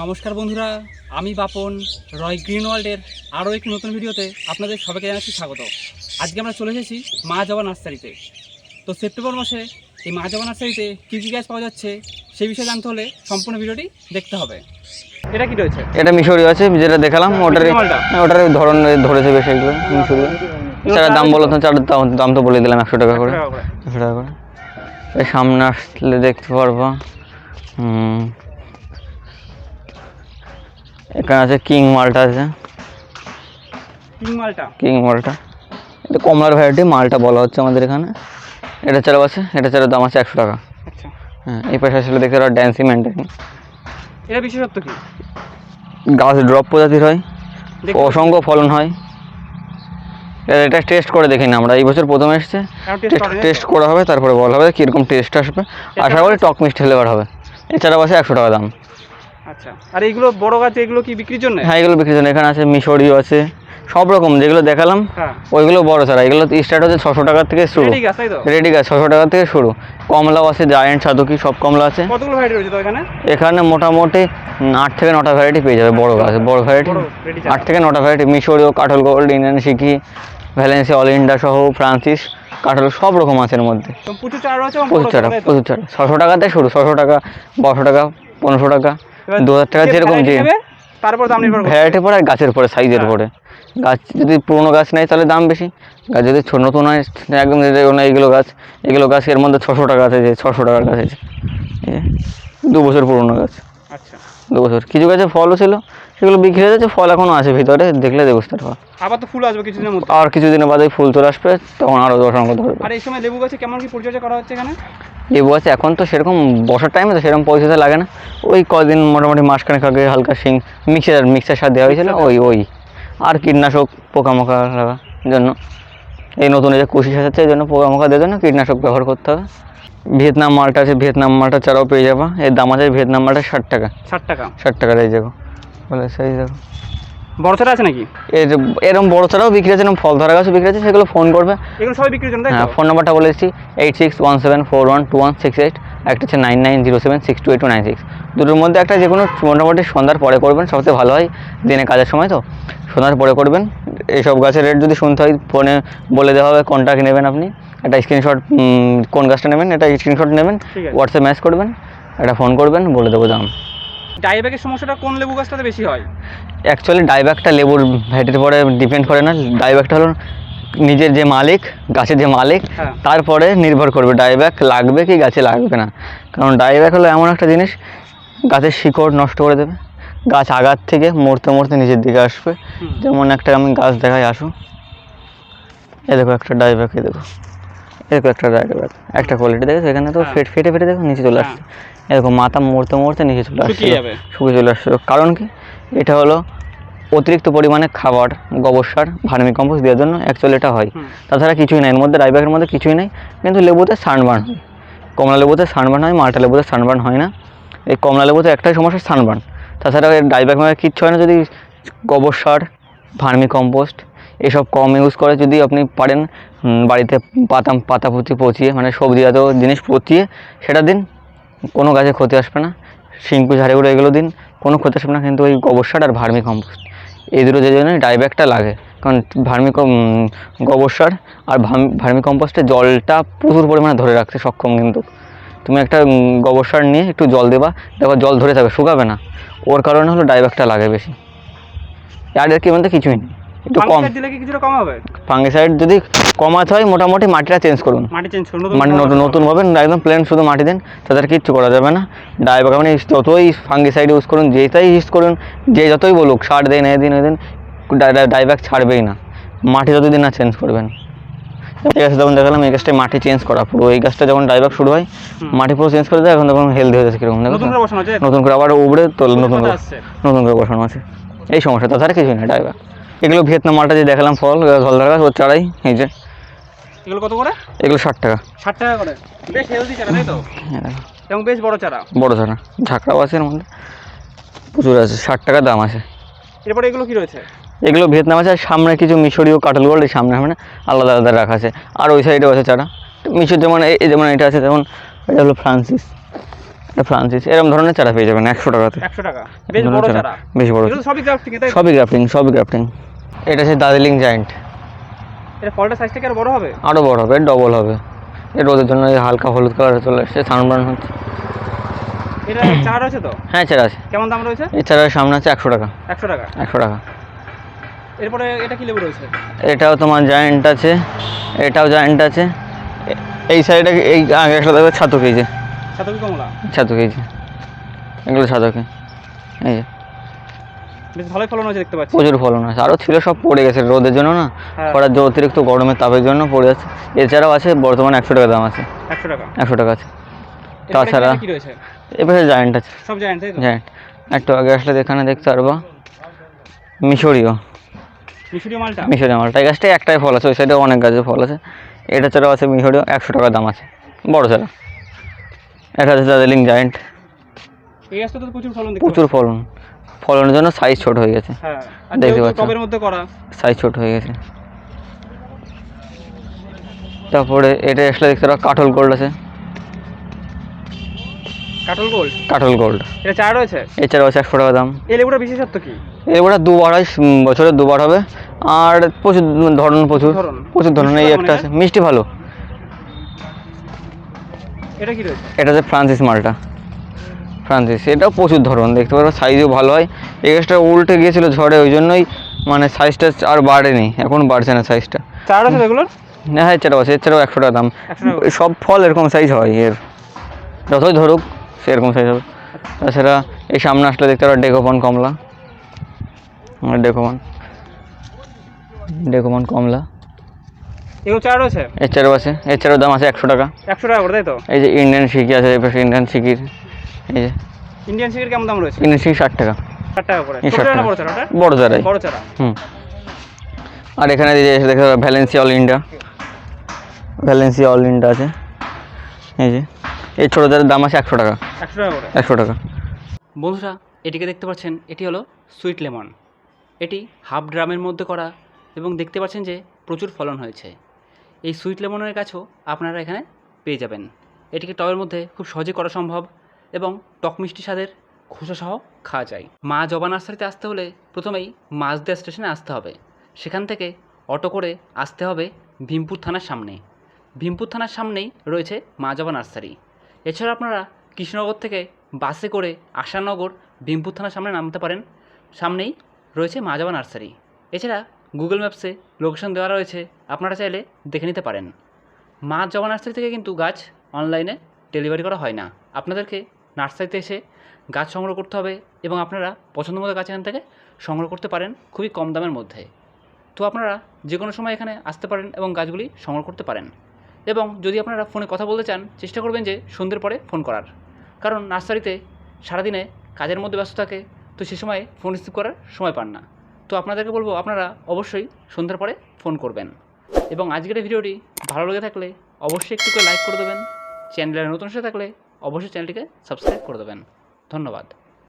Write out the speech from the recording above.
নমস্কার বন্ধুরা আমি বাপন রয় গ্রিন ওয়ার্ল্ডের আরও একটি নতুন ভিডিওতে আপনাদের সবাইকে জানাচ্ছি স্বাগত। আজকে আমরা চলে এসেছি মা জবা নার্সারিতে। তো সেপ্টেম্বর মাসে এই মা জবা নার্সারিতে কী কী গাছ পাওয়া যাচ্ছে সেই বিষয়ে জানতে হলে সম্পূর্ণ ভিডিওটি দেখতে হবে। এটা কি রয়েছে? এটা মিশরি আছে যেটা দেখালাম ওটার ওটার ধরন ধরেছে বেশ এগুলো মিশরি। চারার দাম বলো তো চারার দাম দাম তো বলে দিলাম একশো টাকা করে। একশো টাকা করে। সামনে আসলে দেখতে পারব। এখানে আছে কিং মালটা আছে। কিং মালটা? কিং মালটা। এটা কমলার ভ্যারাইটি মালটা বলা হচ্ছে আমাদের এখানে। এটা চারাও আছে এটা চারার দাম আছে একশো টাকা। আচ্ছা। হ্যাঁ এই পাশে আসলে দেখতে পারো ড্যান্সি মেনটেন এটা বিশেষত্ব কি? গাছ ড্রপ প্রজাতির হয় অসংখ্য ফলন হয়। এটা টেস্ট করে দেখি না আমরা এই বছর প্রথম এসছে। টেস্ট করা হবে তারপরে বলা হবে কীরকম টেস্ট আসবে। আশা করি টক মিষ্টি ফ্লেভার হবে। এছাড়া আছে একশো টাকা দাম। আচ্ছা। আর এইগুলো বড় গাছ এগুলো কি বিক্রির জন্য? হ্যাঁ এগুলো বিক্রির জন্য। এখানে আছে মিশরীয় আছে সব রকম যেগুলো দেখালাম হ্যাঁ। ওইগুলো বড় ছাড়া এগুলো স্টার্ট হচ্ছে ছশো টাকা থেকে শুরু। রেডি গাছ ছশো টাকা থেকে শুরু। কমলাও আছে জায়েন্ট সাধুকি সব কমলা আছে। এখানে? মোটামুটি আট থেকে নটা ভ্যারাইটি পেয়ে যাবে বড় গাছ বড় ভ্যারাইটি আট থেকে নটা ভ্যারাইটি মিশরীয় কাঠল গোল্ড ইন্ডিয়ান সিকি ভ্যালেন্সি অল ইন্ডিয়া সহ ফ্রান্সিস কাঠল সব রকম আছে এর মধ্যে। প্রচুর চারা প্রচুর চারা, প্রচুর টাকা ছশো টাকাতে শুরু ছশো টাকা বারোশো টাকা পনেরোশো টাকা। দু হাজার টাকা যেরকম যে তারপর দাম নির্ভর ভ্যারাইটি পরে আর গাছের পরে সাইজের। পরে গাছ যদি পুরোনো গাছ নেয় তাহলে দাম বেশি। গাছ যদি ছোট নতুন হয় একদম এইগুলো গাছ এগুলো গাছ এর মধ্যে ছশো টাকা আছে যে ছশো টাকার গাছ আছে। দু বছর পুরোনো গাছ। আচ্ছা। দু বছর। কিছু গাছে ফলও ছিল সেগুলো বিক্রি হয়ে যাচ্ছে ফল এখনও আছে ভিতরে দেখলে বুঝতে পারবা আবার তো ফুল আসবে কিছুদিনের মধ্যে। আর কিছুদিনের বাদে ফুল চলে আসবে তখন আরও ধরবে। আর এই সময় লেবু গাছে কেমন কি পরিচর্যা করা হচ্ছে এখানে? লেবু গাছে এখন তো সেরকম বসার টাইমে তো সেরকম পয়সা লাগে না। ওই কদিন মোটামুটি মাসখানেক আগে হালকা শিং মিক্সার মিক্সার সার দেওয়া হয়েছিল ওই ওই। আর কীটনাশক পোকামাকড় লাগা জন্য। এই নতুন এই যে কুশি সাজাচ্ছে এই জন্য পোকামাকড় দেওয়ার জন্য কীটনাশক ব্যবহার করতে হবে। ভিয়েতনাম মালটা আছে ভিয়েতনাম মালটা চারাও পেয়ে যাবা। এর দাম আছে ভিয়েতনাম মালটা ষাট টাকা। ষাট টাকা। ষাট টাকার এই দেখো। বলে সেই দেখো। বড় চারা আছে নাকি? এর এরকম বড় ছাড়াও বিক্রি আছে এরকম ফল ধরা গাছও বিক্রি আছে সেগুলো ফোন করবে। এগুলো সবাই বিক্রির জন্য হ্যাঁ? ফোন নাম্বারটা বলেছি eight six one seven four one two one six eight একটা হচ্ছে nine nine zero seven six two eight two nine six দুটোর মধ্যে একটা যে কোনো মোটামুটি সন্ধ্যার পরে করবেন সবচেয়ে ভালো হয় দিনে কাজের সময় তো। সন্ধ্যার পরে করবেন এইসব গাছের রেট যদি শুনতে হয় ফোনে বলে দেওয়া হবে কোনটা নেবেন আপনি একটা স্ক্রিনশট কোন গাছটা নেবেন এটা স্ক্রিনশট নেবেন হোয়াটসঅ্যাপ ম্যাচ করবেন একটা ফোন করবেন বলে দেবো দাম। ডাইব্যাগের সমস্যাটা কোন লেবু গাছটাতে বেশি হয়? অ্যাকচুয়ালি ডাইব্যাগটা লেবুর ভ্যারাইটির পরে ডিপেন্ড করে না। ডাইব্যাগটা হলো নিজের যে মালিক গাছের যে মালিক হ্যাঁ। তারপরে নির্ভর করবে ডাইব্যাগ লাগবে কি গাছে লাগবে না। কারণ ডাইব্যাগ হলো এমন একটা জিনিস গাছের শিকড় নষ্ট করে দেবে। গাছ আগার থেকে মরতে মরতে নিচের দিকে আসবে। যেমন একটা আমি গাছ দেখাই আসো এ দেখো একটা ডাইব্যাগ এ দেখো। এ দেখো একটা ডাইব্যাগ একটা কোয়ালিটি দেখো এখানে তো হ্যাঁ। ফেট ফেটে ফেটে দেখো নিচে চলে হ্যাঁ। আসছে। এরকম মাথা মরতে মরতে নিচে চলে আসছে শুকিয়ে চলে আসছে কারণ কি? এটা হলো অতিরিক্ত পরিমাণে খাবার গোবর সার ভার্মি কম্পোস্ট দেওয়ার জন্য অ্যাকচুয়ালি এটা হয়। তাছাড়া কিছুই নাই এর মধ্যে ডাইব্যাগের মধ্যে কিছুই নেই কিন্তু লেবুতে সানবার্ন হয়। কমলা লেবুতে সানবার্ন হয় মালটা লেবুতে সানবার্ন হয় না। এই কমলা লেবুতে একটাই সমস্যা সানবার্ন তাছাড়া এর ডাইব্যাগ মানে কিচ্ছু হয় না যদি গোবর সার ভার্মি কম্পোস্ট এসব কম ইউজ করে যদি আপনি পারেন বাড়িতে পাতা পাতা পুঁতি পচিয়ে মানে সবজি জাতীয় জিনিস পচিয়ে সেটা দিন, কোনো গাছে ক্ষতি আসবে না। শিঙ্কু ঝাড়েগুলো এগুলো দিন, কোনো ক্ষতি আসবে না, কিন্তু ওই গোবর সার আর ভার্মি কম্পোস্ট এই দুটো যে জন্য ডাইব্যাগটা লাগে, কারণ ভার্মি গোবর সার আর ভার্মি- কম্পোস্টে জলটা প্রচুর পরিমাণে ধরে রাখতে সক্ষম কিন্তু। তুমি একটা গোবর সার নিয়ে একটু জল দেবা দেখো জল ধরে থাকবে, শুকাবে না। ওর কারণে হলো ডাইব্যাগটা লাগে বেশি। আর এর কি মধ্যে কিছুই নেই। একটু কম। ফাঙ্গিসাইড দিলে কি কিছুটা কম হবে? ফাঙ্গিসাইড যদি কমাতে হয় মোটামুটি মাটিটা চেঞ্জ করুন। মাটি চেঞ্জ করুন মানে নতুন নতুনভাবে একদম প্লেন শুধু মাটি দেন তাদের কিচ্ছু করা যাবে না। ডাইব্যাগ আপনি যতই ফাঙ্গিসাইড ইউজ করুন যেটাই ইউজ করুন যে যতই বলুক সার দেন এই দিন ওই দিন ডাইব্যাগ ছাড়বেই না। মাটি যতদিন না চেঞ্জ করবেন। এই গাছটা যখন দেখালাম এই গাছটায় মাটি চেঞ্জ করা পুরো। এই গাছটা যখন ডাইব্যাগ শুরু হয়। মাটি পুরো চেঞ্জ করে দেয় এখন তখন হেলদি হয়ে যাচ্ছে কীরকম নতুন করে নতুন আবার উবড়ে তোল নতুন করে নতুন করে বসানো আছে। এই সমস্যা তাছাড়া কিছুই না ডাইব্যাগ এগুলো ভিয়েতনাম মালটা যে দেখালাম ফল ধলধার গাছ ওর চারাই এই যে। এগুলো কত করে? এগুলো ষাট টাকা। ষাট টাকা করে। বেশ হেলদি চারা তাই তো? হ্যাঁ এবং বেশ বড় চারা। বড় ছাড়া ঝাঁকড়াও আছে এর মধ্যে। প্রচুর আছে ষাট টাকা দাম আছে। এরপরে এগুলো কি রয়েছে? এগুলো ভিয়েতনাম আছে আর সামনে কিছু মিশরীয় কাটল গোল্ড সামনে সামনে আলাদা আলাদা রাখা আছে। আর ওই সাইডেও আছে চারা। মিশর যেমন এই যেমন এটা আছে যেমন এটা হলো ফ্রান্সিস। এটা ফ্রান্সিস। এরকম ধরনের চারা পেয়ে যাবেন একশো টাকাতে। একশো টাকা। বেশ বড় চারা, চারা। বেশ বড় সবই গ্রাফটিং সবই গ্রাফটিং সবই গ্রাফটিং এটা হচ্ছে দার্জিলিং জায়েন্ট এটা ফলটা সাইজটা কি আরও বড় হবে? আরও বড় হবে ডবল হবে। এর রোদের জন্য এই হালকা হলুদ কালার চলে এসছে সানবার্ন হচ্ছে। এটা চারা আছে তো? হ্যাঁ চারা আছে। কেমন দাম রয়েছে? এছাড়া সামনে আছে একশো টাকা। একশো টাকা। একশো টাকা। এরপরে এটা কি লেবু রয়েছে? এটাও তোমার জায়েন্ট আছে এটাও জায়েন্ট আছে। এই সাইডে এই আগে একটা দেখবে ছাতু খেয়েছে সাতকি কমলা? ছাতু খেয়েছে এগুলো ছাতুকে এই যে। বেশ ভালোই ফলন হয়েছে দেখতে পাচ্ছি। প্রচুর ফলন আছে আরও ছিল সব পড়ে গেছে রোদের জন্য না? হ্যাঁ। খরার যে অতিরিক্ত গরমের তাপের জন্য পড়ে যাচ্ছে। এছাড়াও আছে বর্তমানে একশো টাকা দাম আছে। একশো টাকা। একশো টাকা আছে। তাছাড়া এবারে জায়েন্ট আছে। সব তো? জায়েন্ট। একটু আগে আসলে এখানে দেখতে পারব মিশরীয়। মিশরীয় মালটা? মিশরীয় মালটা। এই গাছটাই একটাই ফল আছে ওই সাইডে অনেক গাছের ফল আছে। এটা ছাড়াও আছে মিশরীয় একশো টাকা দাম আছে। বড় ছাড়া। এটা আছে দার্জিলিং জায়েন্ট। এই গাছটা তো প্রচুর ফলন প্রচুর ফলন। ফলনের জন্য সাইজ ছোট হয়ে গেছে। হ্যাঁ দেখতে যেহেতু পাচ্ছ। টবের মধ্যে করা। সাইজ ছোট হয়ে গেছে। তারপরে এটা আসলে দেখতে পারো কাঠল গোল্ড আছে। কাটল গোল্ড কাঠল গোল্ড এটা চারা রয়েছে? এছাড়াও আছে একশো টাকা দাম। এই লেবুটার বিশেষত্ব কি? এবারে দুবার হয় বছরে দুবার হবে। আর প্রচুর ধরন প্রচুর। প্রচুর ধরন এই একটা আছে। মিষ্টি ভালো। এটা কি রয়েছে? এটা হচ্ছে ফ্রান্সিস মালটা। ফ্রান্সিস এটাও প্রচুর ধরন দেখতে পারো সাইজও ভালো হয়। এই গাছটা উল্টে গিয়েছিল ঝড়ে ওই জন্যই মানে সাইজটা আর বাড়েনি এখন বাড়ছে না সাইজটা চারা আছে এগুলোর হ্যাঁ এছাড়াও আছে এছাড়াও একশো টাকা দাম। সব ফল এরকম সাইজ হয় এর। যতই ধরুক সেরকম সাইজ হবে। তাছাড়া এই সামনে আসলে দেখতে পারো ডেকোপন কমলা। আমার ডেকোপন। ডেকোপন কমলা। এগুলো চারা এছাড়াও আছে এছাড়াও দাম আছে একশো টাকা। একশো টাকা করে তাই তো? এই যে ইন্ডিয়ান সিকি আছে এই পাশে ইন্ডিয়ান সিকির এই যে। ইন্ডিয়ান সিকের কেমন দাম রয়েছে? ইন্ডিয়ান সিকি ষাট টাকা। ষাট টাকা করে। ষাট টাকা। বড় চারা? বড় চারাই। বড় চারা। হুম। আর এখানে যে পারো valency all India valency all India আছে। এই যে। এই ছোটো চারের দাম আছে একশো টাকা। একশো টাকা করে। একশো টাকা। বন্ধুরা এটিকে দেখতে পাচ্ছেন এটি হলো সুইট লেমন এটি হাফ ড্রামের মধ্যে করা এবং দেখতে পাচ্ছেন যে প্রচুর ফলন হয়েছে। এই সুইট লেমনের গাছও আপনারা এখানে পেয়ে যাবেন। এটিকে টবের মধ্যে খুব সহজে করা সম্ভব। এবং টক মিষ্টি স্বাদের খোসাসহ খাওয়া যায়। মা জবা নার্সারিতে আসতে হলে প্রথমেই মাছদিয়া স্টেশনে আসতে হবে। সেখান থেকে অটো করে আসতে হবে ভীমপুর থানার সামনে। ভীমপুর থানার সামনেই রয়েছে মা জবা নার্সারি। এছাড়া আপনারা কৃষ্ণনগর থেকে বাসে করে আশানগর ভীমপুর থানার সামনে নামতে পারেন। সামনেই রয়েছে মা জবা নার্সারি। এছাড়া গুগল ম্যাপসে লোকেশন দেওয়া রয়েছে। আপনারা চাইলে দেখে নিতে পারেন। মা জবা নার্সারি থেকে কিন্তু গাছ অনলাইনে ডেলিভারি করা হয় না। আপনাদেরকে নার্সারিতে এসে গাছ সংগ্রহ করতে হবে এবং আপনারা পছন্দ মতো গাছ এখান থেকে সংগ্রহ করতে পারেন খুবই কম দামের মধ্যে। তো আপনারা যে কোনো সময় এখানে আসতে পারেন এবং গাছগুলি সংগ্রহ করতে পারেন। এবং যদি আপনারা ফোনে কথা বলতে চান, চেষ্টা করবেন যে সন্ধ্যের পরে ফোন করার। কারণ নার্সারিতে সারাদিনে কাজের মধ্যে ব্যস্ত থাকে, তো সে সময় ফোন রিসিভ করার সময় পান না। তো আপনাদেরকে বলব, আপনারা অবশ্যই সন্ধ্যের পরে ফোন করবেন। এবং আজকের ভিডিওটি ভালো লেগে থাকলে অবশ্যই একটু করে লাইক করে দেবেন। চ্যানেলে নতুন এসে থাকলে অবশ্যই চ্যানেলটিকে সাবস্ক্রাইব করে দেবেন। ধন্যবাদ।